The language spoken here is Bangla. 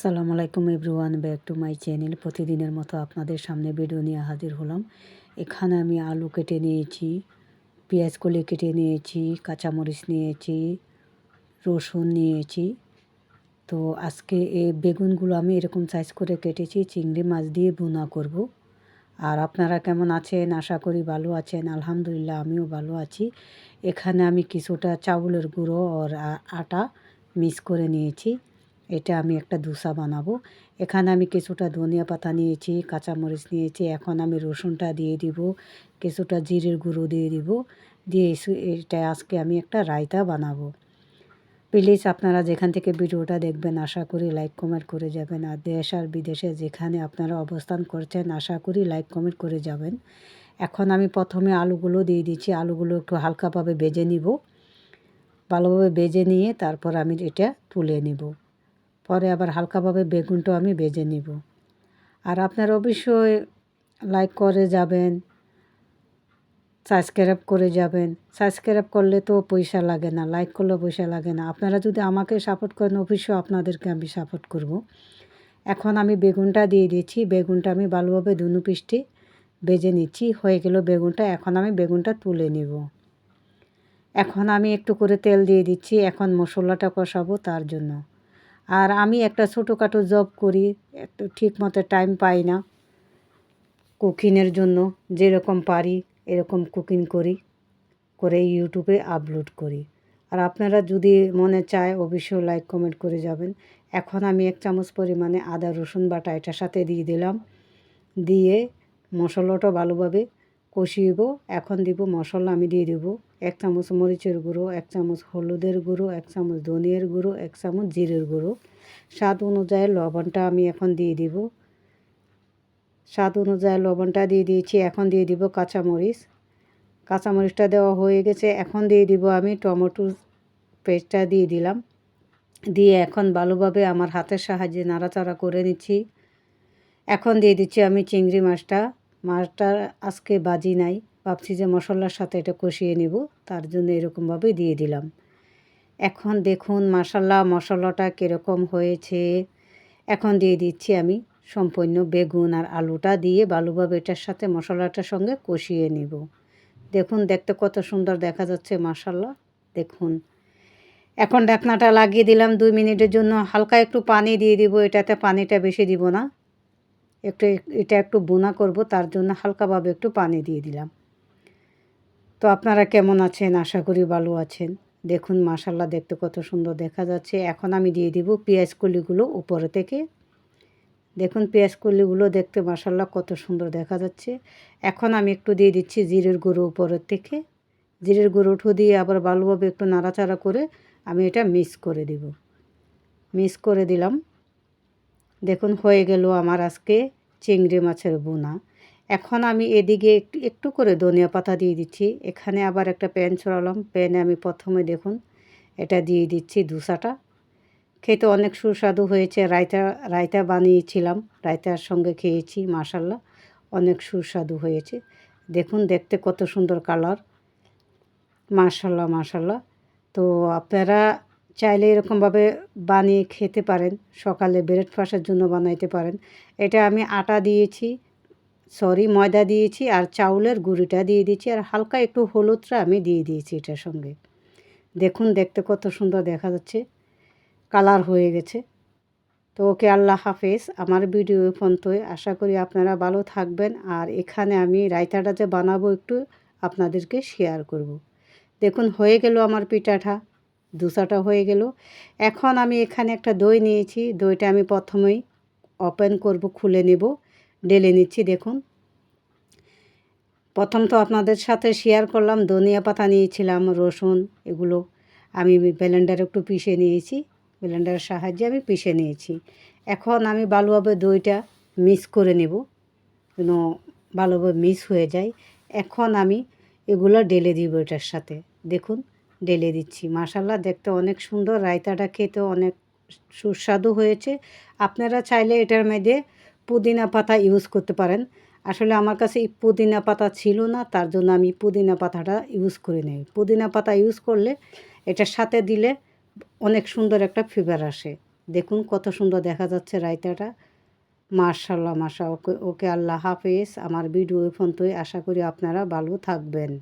সালাম আলাইকুম everyone, back to my channel. প্রতিদিনের মতো আপনাদের সামনে ভিডিও নিয়ে হাজির হলাম। এখানে আমি আলু কেটে নিয়েছি, পেঁয়াজ কলি কেটে নিয়েছি, কাঁচামরিচ নিয়েছি, রসুন নিয়েছি। তো আজকে এই বেগুনগুলো আমি এরকম সাইজ করে কেটেছি, চিংড়ি মাছ দিয়ে বোনা করব। আর আপনারা কেমন আছেন? আশা করি ভালো আছেন। আলহামদুলিল্লাহ, আমিও ভালো আছি। এখানে আমি কিছুটা চাউলের গুঁড়ো আর আটা মিক্স করে নিয়েছি। এটা আমি একটা ধোসা বানাবো। এখানে আমি কিছুটা ধনিয়া পাতা নিয়েছি, কাঁচামরিচ নিয়েছি, এখন আমি রসুনটা দিয়ে দিব, কিছুটা জিরের গুঁড়ো দিয়ে দিব, দিয়ে এটা আজকে আমি একটা রায়তা বানাবো। প্লিজ আপনারা যেখান থেকে ভিডিওটা দেখবেন, আশা করি লাইক কমেন্ট করে যাবেন, আর দেশ আর বিদেশে যেখানে আপনারা অবস্থান করছেন, আশা করি লাইক কমেন্ট করে যাবেন। এখন আমি প্রথমে আলুগুলো দিয়ে দিচ্ছি, আলুগুলো একটু হালকাভাবে বেজে নিব। ভালোভাবে বেজে নিয়ে তারপর আমি এটা তুলে নিব। পরে আবার হালকাভাবে বেগুনটাও আমি বেজে নিব। আর আপনারা অবশ্যই লাইক করে যাবেন সাবস্ক্রাইব করে যাবেন। সাবস্ক্রাইব করলে তো পয়সা লাগে না লাইক করলে পয়সা লাগে না। আপনারা যদি আমাকে সাপোর্ট করেন, অবশ্যই আপনাদেরকে আমি সাপোর্ট করব। এখন আমি বেগুনটা দিয়ে দিচ্ছি। বেগুনটা আমি ভালোভাবে দুনু পিষ্টি বেজে নিচ্ছি। হয়ে গেল বেগুনটা। এখন আমি বেগুনটা তুলে নিব। এখন আমি একটু করে তেল দিয়ে দিচ্ছি। এখন মশলাটা কষাবো তার জন্য। আর আমি একটা ছোটোখাটো জব করি একটু ঠিক মতো টাইম পাই না কুকিংয়ের জন্য। যেরকম পারি, এরকম কুকিং করি, করে ইউটিউবে আপলোড করি। আর আপনারা যদি মনে চায়, অবশ্যই লাইক কমেন্ট করে যাবেন। এখন আমি এক চামচ পরিমাণে আদা রসুন বাটা এটার সাথে দিয়ে দিলাম। দিয়ে মশলাটা ভালোভাবে কষিয়েব এখন দিব মশলা আমি দিয়ে দেবো। এক চামচ মরিচের গুঁড়ো, এক চামচ হলুদের গুঁড়ো, এক চামচ ধনিয়ার গুঁড়ো, এক চামচ জিরের গুঁড়ো। স্বাদ অনুযায়ী লবণটা আমি এখন দিয়ে দিব। স্বাদ অনুযায়ী লবণটা দিয়ে দিয়েছি, এখন দিয়ে দিব কাঁচামরিচ। কাঁচামরিচটা দেওয়া হয়ে গেছে, এখন দিয়ে দিব আমি টমেটো পেস্টটা দিয়ে দিলাম। দিয়ে এখন ভালোভাবে আমার হাতের সাহায্যে নাড়াচাড়া করে নিচ্ছি। এখন দিয়ে দিচ্ছি আমি চিংড়ি মাছটা। মাছটা আজকে বাজি নাই। ভাবছি যে মশলার সাথে এটা কষিয়ে নেব। তার জন্য এরকমভাবে দিয়ে দিলাম। এখন দেখুন মশলা মশলাটা কীরকম হয়েছে। এখন দিয়ে দিচ্ছি আমি সম্পূর্ণ বেগুন আর আলুটা দিয়ে ভালোভাবে এটার সাথে মশলাটার সঙ্গে কষিয়ে নিব। দেখুন, দেখতে কত সুন্দর দেখা যাচ্ছে মশাল্লা দেখুন। এখন ঢাকনাটা লাগিয়ে দিলাম দুই মিনিটের জন্য। হালকা একটু পানি দিয়ে দিব। এটাতে পানিটা বেশি দিব না। একটু এটা একটু বোনা করব, তার জন্য হালকাভাবে একটু পানি দিয়ে দিলাম। তো আপনারা কেমন আছেন? আশা করি ভালো আছেন। দেখুন মাশাল্লাহ দেখতে কত সুন্দর দেখা যাচ্ছে। এখন আমি দিয়ে দিব পেঁয়াজ কলিগুলো উপরে থেকে। দেখুন, পেঁয়াজ কলিগুলো দেখতে মাশাল্লাহ কত সুন্দর দেখা যাচ্ছে। এখন আমি একটু দিয়ে দিচ্ছি জিরের গুঁড়ো উপরের থেকে। জিরের গুঁড়োঠু দিয়ে আবার ভালোভাবে একটু নাড়াচাড়া করে আমি এটা মিক্স করে দিব। মিক্স করে দিলাম। দেখুন, হয়ে গেল আমার আজকে চিংড়ি মাছের বোনা এখন আমি এদিকে একটু একটু করে ধনিয়া পাতা দিয়ে দিচ্ছি। এখানে আবার একটা প্যান ছড়ালাম। প্যানে আমি প্রথমে দেখুন, এটা দিয়ে দিচ্ছি ধুসাটা। খেতে অনেক সুস্বাদু হয়েছে। রায়তা রায়তা বানিয়েছিলাম। রায়তার সঙ্গে খেয়েছি, মাশাল্লাহ, অনেক সুস্বাদু হয়েছে। দেখুন, দেখতে কত সুন্দর কালার। মাশাল্লাহ মাশাল্লাহ। তো আপনারা চাইলে এরকমভাবে বানিয়ে খেতে পারেন। সকালে ব্রেকফাস্টের জন্য বানাইতে পারেন। এটা আমি আটা দিয়েছি, সরি, ময়দা দিয়েছি আর চাউলের গুঁড়িটা দিয়ে দিয়েছি আর হালকা একটু হলুদটা আমি দিয়ে দিয়েছি এটার সঙ্গে। দেখুন, দেখতে কত সুন্দর দেখা যাচ্ছে। কালার হয়ে গেছে। তো ওকে আল্লাহ হাফেজ। আমার ভিডিও পর্যন্তই। আশা করি আপনারা ভালো থাকবেন আর এখানে আমি রায়তাটা যে বানাবো একটু আপনাদেরকে শেয়ার করব। দেখুন, হয়ে গেল আমার পিঠাটা। দুসাটা হয়ে গেল। এখন আমি এখানে একটা দই নিয়েছি। দইটা আমি প্রথমেই ওপেন করব, খুলে নেব ডেলে নিচ্ছি, দেখুন। প্রথম তো আপনাদের সাথে শেয়ার করলাম, ধনিয়া পাতা নিয়েছিলাম, রসুন, এগুলো আমি ব্লেন্ডারে একটু পিষে নিয়েছি। ব্লেন্ডারের সাহায্যে আমি পিষে নিয়েছি। এখন আমি ভালোভাবে দইটা মিক্স করে নেব, যেন ভালোভাবে মিক্স হয়ে যায়। এখন আমি এগুলো ডেলে দিব এটার সাথে, দেখুন। ডেলে দিচ্ছি। মাসাল্লাহ দেখতে অনেক সুন্দর। রায়তাটা খেতে অনেক সুস্বাদু হয়েছে। আপনারা চাইলে এটার মধ্যে পুদিনা পাতা ইউজ করতে পারেন। আসলে আমার কাছে পুদিনা পাতা ছিল না, তার জন্য আমি পুদিনা পাতাটা ইউজ করে নেই। পুদিনা পাতা ইউজ করলে এটার সাথে দিলে অনেক সুন্দর একটা ফিভার আসে। দেখুন কত সুন্দর দেখা যাচ্ছে রায়তাটা। মার্শাল্লাহ মাশা ওকে ওকে আল্লাহ হাফেজ। আমার ভিডিও ফোন আশা করি আপনারা ভালো থাকবেন।